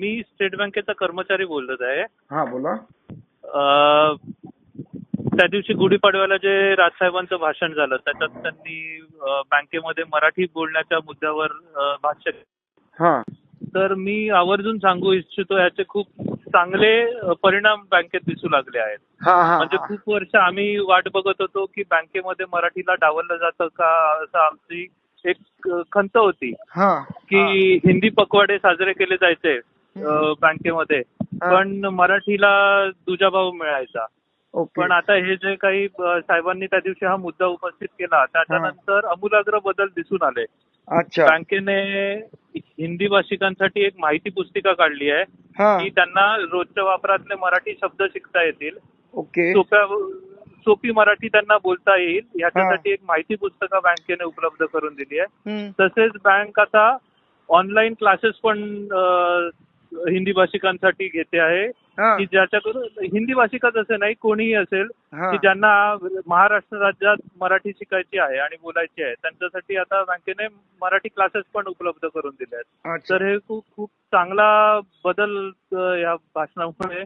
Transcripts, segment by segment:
मी state बँकेचा कर्मचारी बोलत आहे. हा बोला. अ, त्या दिवशी गुढीपाडव्याला जे राजसाहेबांचं भाषण झालं त्याच्यात त्यांनी अ, बँकेमध्ये मराठी बोलण्याच्या मुद्द्यावर अ, भाष्य हा. तर मी आवर्जून सांगू इच्छितो याचे खूप चांगले अ, परिणाम बँकेत दिसू लागले आहेत. हा हा म्हणजे हा. खूप वर्ष आम्ही वाट बघत होतो की बँकेमध्ये मराठीला डावललं जातं का असं आमची एक अ, खंत होती. हा. की हिंदी पखवाडे साजरे केले जायचे. बँकेमध्ये. पण मराठीला दुजाभाव मिळायचा. पण आता हे जे काही साहेबांनी त्या दिवशी हा मुद्दा उपस्थित केला त्याच्यानंतर अमूलाग्र बदल दिसून आले. बँकेने हिंदी भाषिकांसाठी एक माहिती पुस्तिका काढली आहे की त्यांना रोजच्या वापरातले मराठी शब्द शिकता येतील. सोप्या सोपी मराठी त्यांना बोलता येईल याच्यासाठी एक माहिती पुस्तकं बँकेने उपलब्ध करून दिली आहे. तसेच बँक आता ऑनलाईन क्लासेस पण हिंदी भाषिकांसाठी घेते आहे. की ज्याच्याकडून हिंदी भाषिकच असे नाही कोणीही असेल. की ज्यांना महाराष्ट्र राज्यात मराठी शिकायची आहे आणि बोलायची आहे त्यांच्यासाठी आता बँकेने मराठी क्लासेस पण उपलब्ध करून दिले आहेत. तर हे खूप खूप चांगला बदल या भाषणामुळे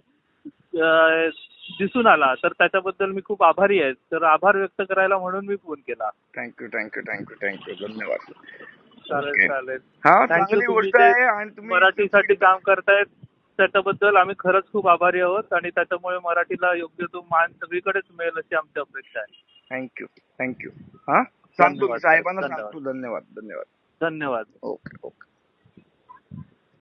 दिसून आला. तर त्याच्याबद्दल मी खूप आभारी आहे. तर आभार व्यक्त करायला म्हणून मी फोन केला. Thank you thank you thank you thank you धन्यवाद. चालेल. चालेल. हा Thank you, चांगली तुम्ही गोष्ट ते आहे आणि तुम्ही मराठीसाठी काम करतायत त्याच्याबद्दल आम्ही खरंच खूप आभारी आहोत आणि त्याच्यामुळे मराठीला योग्य तो मान सगळीकडेच मिळेल अशी आमची अपेक्षा आहे. Thank you thank you. हा? सांगतो साहेबांना. सांगतो. धन्यवाद धन्यवाद. धन्यवाद. Okay okay.